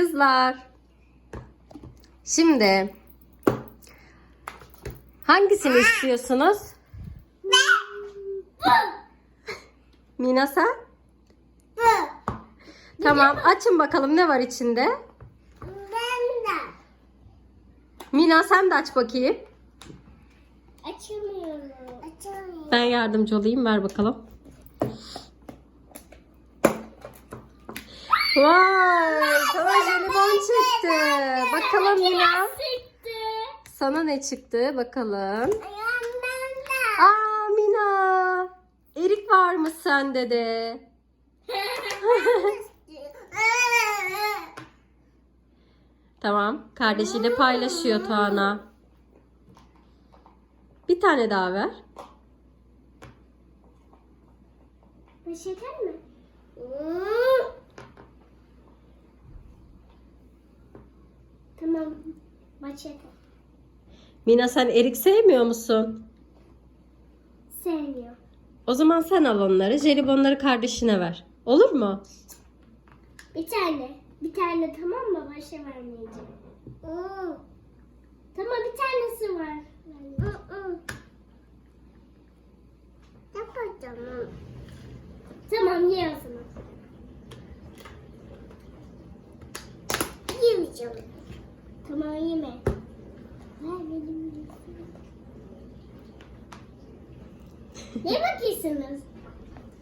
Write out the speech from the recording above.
Kızlar. Şimdi hangisini istiyorsunuz? Mina sen? Tamam açın bakalım ne var içinde. Ben de. Mina sen de aç bakayım. Açamıyorum. Açamıyorum. Ben yardımcı olayım ver bakalım. Vay sana jelibon çıktı. Bakalım Mina. Sana ne çıktı bakalım. Aa Mina. Erik varmış sende de. Tamam. Kardeşiyle paylaşıyor Tuana. Bir tane daha ver. Bu şeker mi? Tamam. Başlatalım. Mina sen erik sevmiyor musun? Sevmiyor. O zaman sen al onları. Jelibonları kardeşine ver. Olur mu? Bir tane. Bir tane tamam mı? Başa vermeyeceğim. Tamam bir tanesi var. Yapacağım. Tamam ye o zaman. Yemeyeceğim. Tamam yeme. Ver benim Ne bakıyorsunuz?